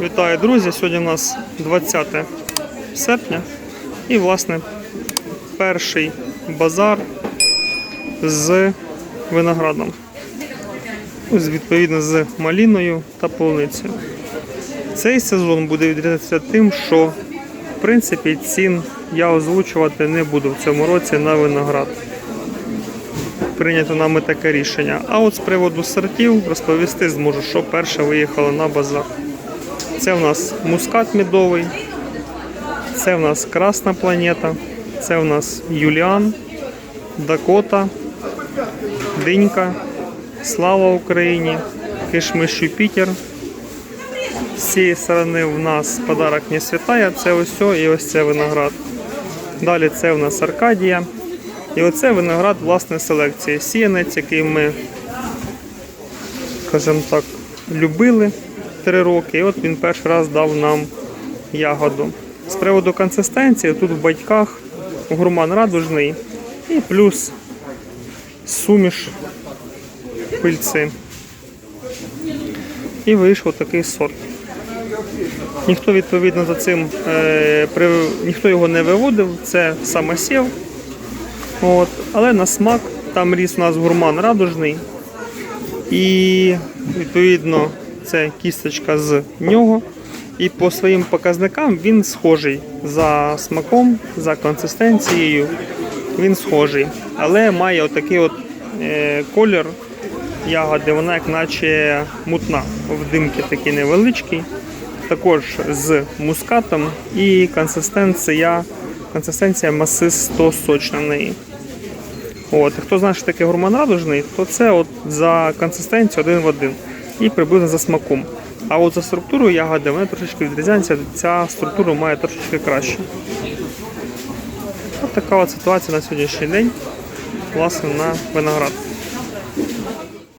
Вітаю, друзі! Сьогодні у нас 20 серпня і, власне, перший базар з виноградом. Ось, відповідно, з маліною та полуницею. Цей сезон буде відрізнятися тим, що в принципі цін я озвучувати не буду в цьому році на виноград. Прийнято нами таке рішення. А от з приводу сортів розповісти зможу, що перше виїхало на базар. Це в нас мускат медовий, це в нас Красна планета, це в нас Юліан, Дакота, Динька, Слава Україні, Кишмиш Юпітер. З цієї сторони в нас подарок не святая, це ось і ось це виноград. Далі це в нас Аркадія. І оце виноград власної селекції. Сіянець, який ми скажімо так, любили три роки, і от він перший раз дав нам ягоду. З приводу консистенції, тут в батьках гурман радужний і плюс суміш пильці. І вийшов такий сорт. Ніхто відповідно за цим е, при, ніхто його не виводив, це самосів. От, але на смак там ріс у нас гурман радужний. І відповідно це кісточка з нього. І по своїм показникам він схожий за смаком, за консистенцією. Він схожий. Але має отакий от е, колір ягоди, вона як наче мутна. Вдимки такі невеличкі. Також з мускатом і консистенція, консистенція масисто сочна в неї. От, хто знає, що таке гурман радужний, то це от за консистенцією один в один і приблизно за смаком. А от за структурою ягоди вони трошечки відрізняються, ця структура має трошечки краще. От така от ситуація на сьогоднішній день, власне, на виноград.